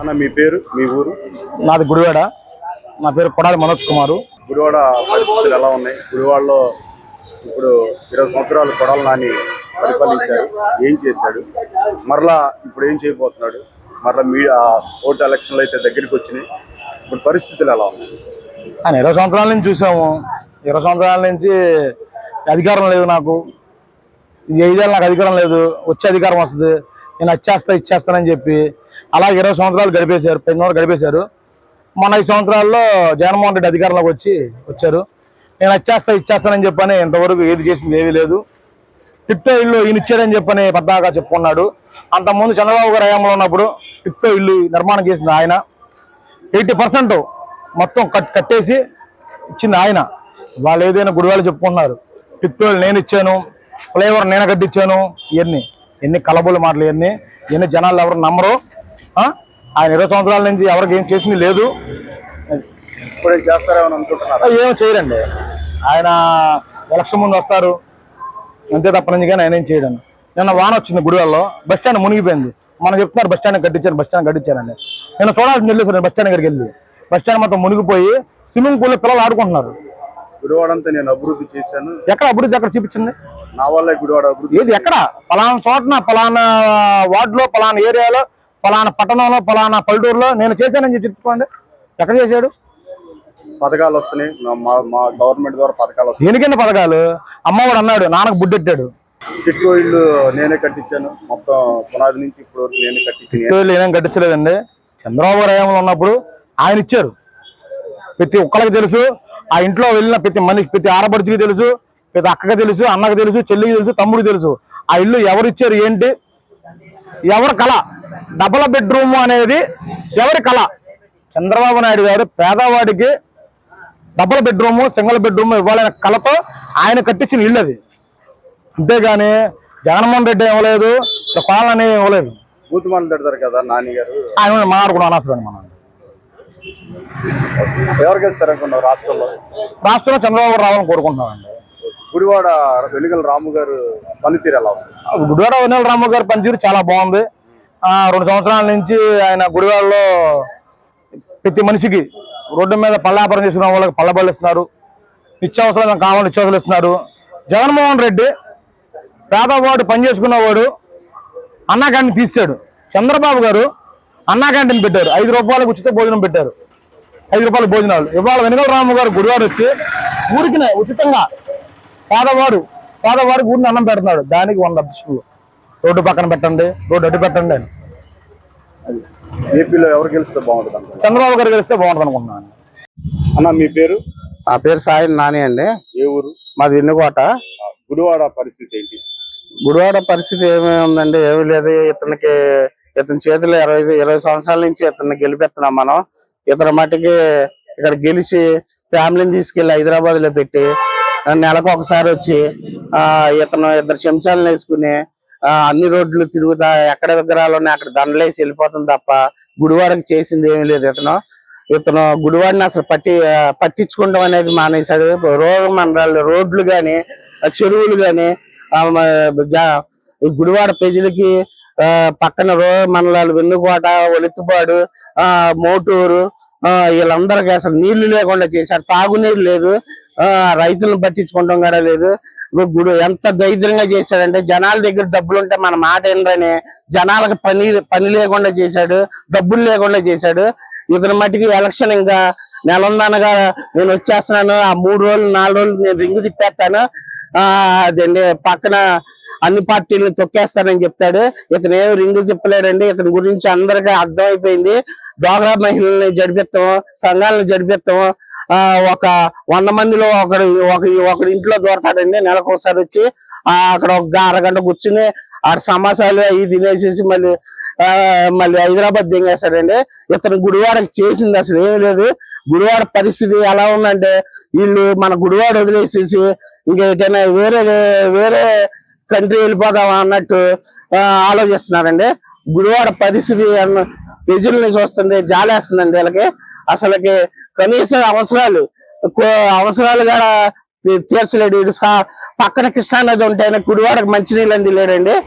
అన్న మీ పేరు మీ ఊరు? నాది గుడివాడ. నా పేరు కొడాలి మనోజ్ కుమారు. గుడివాడ పరిస్థితులు ఎలా ఉన్నాయి? గుడివాడలో ఇప్పుడు ఇరవై సంవత్సరాలు కొడాలి నాని పరిపాలించాడు. ఏం చేశాడు? మరలా ఇప్పుడు ఏం చేయబోతున్నాడు? మరలా మీ ఆ ఓటు ఎలక్షన్లు అయితే దగ్గరికి వచ్చినాయి. ఇప్పుడు పరిస్థితులు ఎలా ఉన్నాయి? ఆయన ఇరవై సంవత్సరాల నుంచి చూసాము. ఇరవై సంవత్సరాల నుంచి అధికారం లేదు నాకు. ఐదేళ్ళు నాకు అధికారం లేదు. వచ్చే అధికారం వస్తుంది. నేను వచ్చేస్తా ఇచ్చేస్తానని చెప్పి అలా ఇరవై సంవత్సరాలు గడిపేశారు పది గడిపేశారు. మన ఐదు సంవత్సరాల్లో జగన్మోహన్ రెడ్డి అధికారంలోకి వచ్చి వచ్చారు. నేను వచ్చేస్తా ఇచ్చేస్తానని చెప్పని ఇంతవరకు ఏది చేసింది ఏమీ లేదు. టిప్టో ఇల్లు ఈయన ఇచ్చాడని చెప్పని పెద్దగా చెప్పుకున్నాడు. అంతకుముందు చంద్రబాబు గారు హయాంలో ఉన్నప్పుడు టిప్టో ఇల్లు నిర్మాణం చేసింది ఆయన. ఎయిటీ పర్సెంట్ మొత్తం కట్ కట్టేసి ఇచ్చింది ఆయన. వాళ్ళు ఏదైనా గుడివాళ్ళు చెప్పుకున్నారు టిప్టో నేను ఇచ్చాను ఫ్లేవర్ నేను కట్టించాను ఇవన్నీ. ఎన్ని కలబుల మాటలు ఇవన్నీ. ఎన్ని జనాలు ఎవరు నమ్మరు. ఆయన ఇరవై సంవత్సరాల నుంచి ఎవరికి ఏం చేసింది లేదు. ఇప్పుడు ఏం చేస్తారేమని అనుకుంటున్నారు? ఏం చేయరండి. ఆయన ఎలక్షన్ ముందు వస్తారు. అంతే తప్ప నుంచి కానీ ఆయన ఏం చేయడం. నిన్న వాన వచ్చింది గుడివాళ్ళలో బస్ స్టాండ్ మునిగిపోయింది. మనం చెప్తున్నారు బస్ స్టాండ్ కట్టించారు బస్ స్టాండ్ కట్టించారండి నేను చూడాల్సింది వెళ్ళేసాను బస్ స్టాండ్ దగ్గరికి వెళ్ళి. బస్ స్టాండ్ మొత్తం మునిగిపోయి స్విమ్మింగ్ పూల్లో పిల్లలు ఆడుకుంటున్నారు. గుడివాడ అంతా నేను అభివృద్ధి చేశాను. ఎక్కడ అభివృద్ధి ఎక్కడ చూపించింది? నా వల్లే గుడివాడ అభివృద్ధి ఏది ఎక్కడ? పలానా చోటన పలానా వార్డులో పలానా ఏరియాలో పలానా పట్టణంలో పలానా పల్లెటూరులో నేను చేశానని చెప్పి చెప్పుకోండి. ఎక్కడ చేశాడు? పథకాలు వస్తున్నాయి. మా గవర్నమెంట్ ద్వారా పథకాలు వస్తున్నాయి. ఎనికిన్న పథకాలు? అమ్మవాడు అన్నాడు నాన్నకు బుడ్డెట్టాడు చిట్కో ఇల్లు నేనే కట్టించాను. మొత్తం పునాది నుంచి ఇప్పుడు వరకు నేనే కట్టించాను. వీళ్ళు ఏమేం కట్టించలేదండి. చంద్రబాబు గారు హయాంలో ఉన్నప్పుడు ఆయన ఇచ్చారు. ప్రతి ఒక్కరికి తెలుసు ఆ ఇంట్లో వెళ్ళిన ప్రతి మనిషి ప్రతి ఆడపడుచుకి తెలుసు ప్రతి అక్కకి తెలుసు అన్నకి తెలుసు చెల్లికి తెలుసు తమ్ముడికి తెలుసు. ఆ ఇల్లు ఎవరు ఇచ్చారు ఏంటి? ఎవరి కళ? డబుల్ బెడ్రూమ్ అనేది ఎవరి కళ? చంద్రబాబు నాయుడు గారు పేదవాడికి డబుల్ బెడ్రూమ్ సింగిల్ బెడ్రూమ్ ఇవ్వాలనే కళతో ఆయన కట్టించిన ఇల్లు అది. అంతేగాని జగన్మోహన్ రెడ్డి ఇవ్వలేదు పాలన ఇవ్వలేదు. పెడతారు కదా నాని గారు. ఆయన మాట్లాడుకున్నాం అనవసరం మనం. ఎవరు గెలుస్తారు అనుకున్నారు రాష్ట్రంలో? రాష్ట్రంలో చంద్రబాబు రావాలని కోరుకుంటున్నామండి. గుడివాడ వెలుగల రాము గారు పనితీరు ఎలా ఉంది? గుడివాడ వినోద రాము గారి పనితీరు చాలా బాగుంది. రెండు సంవత్సరాల నుంచి ఆయన గుడివాడలో ప్రతి మనిషికి రోడ్డు మీద పళ్ళాపరం చేసుకున్న వాళ్ళకి పళ్ళబళ్ళు ఇస్తున్నారు నిత్యావసరం కావాలి నిత్యావసరాలు ఇస్తున్నారు. జగన్మోహన్ రెడ్డి పేదవాడు పని చేసుకున్నవాడు అన్నా క్యాంటీన్ తీసాడు చంద్రబాబు గారు అన్నా క్యాంటీన్ పెట్టారు. ఐదు రూపాయలకు ఉచిత భోజనం పెట్టారు. ఐదు రూపాయల భోజనాలు. ఇవాళ వెనుకల రాము గారు గుడివాడు వచ్చి ఊరికి ఉచితంగా పేదవాడు పేదవాడు ఊరిని అన్నం పెడుతున్నాడు. దానికి వంద అధ్యక్షులు రోడ్డు పక్కన పెట్టండి రోడ్డు అడ్డు పెట్టండి అని. ఏపీలో ఎవరు గెలిస్తే బాగుంటుంది? చంద్రబాబు గారు గెలిస్తే బాగుంటుంది అనుకుంటున్నాను. అన్న మీ పేరు? నా పేరు సాయి నాని అండి. ఏ ఊరు? మాది వెన్నుకోట ఆ, గుడివాడ పరిస్థితి ఏంటి? గుడివాడ పరిస్థితి ఏమీ ఉందండి ఏమీ లేదు. ఇతనికి ఇతని చేతిలో ఇరవై ఇరవై సంవత్సరాల నుంచి ఇతన్ని గెలిపిస్తున్నాం మనం. ఇతని మట్టికి ఇక్కడ గెలిచి ఫ్యామిలీని తీసుకెళ్ళి హైదరాబాద్లో పెట్టి నెలకు ఒకసారి వచ్చి ఆ ఇతను ఇద్దరు చెంచాలను వేసుకుని అన్ని రోడ్లు తిరుగుతా ఎక్కడ విగ్రహాలు ఉన్నాయి అక్కడ దండలేసి వెళ్ళిపోతుంది తప్ప గుడివాడకి చేసింది ఏమీ లేదు ఇతను. ఇతను గుడివాడిని అసలు పట్టి పట్టించుకోవడం అనేది మానేశాడు. రోడ్డు మండలాలు రోడ్లు కానీ చెరువులు గాని గుడివాడ ప్రజలకి ఆ, పక్కన రో మండలాలు వెన్నుకోట ఒలిత్తుపాడు ఆ మోటూరు వీళ్ళందరికీ అసలు నీళ్ళు లేకుండా చేశారు. తాగునీరు లేదు. ఆ రైతులను పట్టించుకోవడం కూడా లేదు. గుడు ఎంత దరిద్రంగా చేశాడంటే జనాల దగ్గర డబ్బులు ఉంటే మన మాట ఏంటని జనాలకు పని పని లేకుండా చేశాడు. డబ్బులు లేకుండా చేశాడు. ఇతని మట్టికి ఎలక్షన్ ఇంకా నెల ఉందనగా నేను వచ్చేస్తున్నాను. ఆ మూడు రోజులు నాలుగు రోజులు నేను రింగు తిప్పేస్తాను. ఆ అదండి పక్కన అన్ని పార్టీలను తొక్కేస్తానని చెప్తాడు. ఇతను ఏం రింగు తిప్పలేడండి. ఇతని గురించి అందరికీ అర్థమైపోయింది. డోగ్రా మహిళల్ని జడిపిస్తాం సంఘాలను జడిపిస్తాం. ఆ ఒక వంద మందిలో ఒకడు ఒక ఒకడి ఇంట్లో దూరతాడండి. నెలకు ఒకసారి వచ్చి అక్కడ ఒక అరగంట కూర్చుని ఆ సమాసాలు అవి తినేసేసి మళ్ళీ మళ్ళీ హైదరాబాద్ దింగేస్తాడండి. ఇతను గుడివాడకి చేసింది అసలు ఏమీ లేదు. గుడివాడ పరిస్థితి ఎలా ఉందంటే వీళ్ళు మన గుడివాడ వదిలేసేసి ఇంకా ఎటైనా వేరే వేరే కంట్రీ వెళ్ళిపోదాం అన్నట్టు ఆలోచిస్తున్నారండి. గుడివాడ పరిస్థితి అన్న ప్రజల్ని చూస్తుంది జాలేస్తుందండి వీళ్ళకి. అసలుకి కనీస అవసరాలు కో- అవసరాలు కూడా తీర్చలేడు. వీడు సా- పక్కన కృష్ణా నది ఉంటే గుడివాడకు మంచినీళ్ళు అంది లేడండి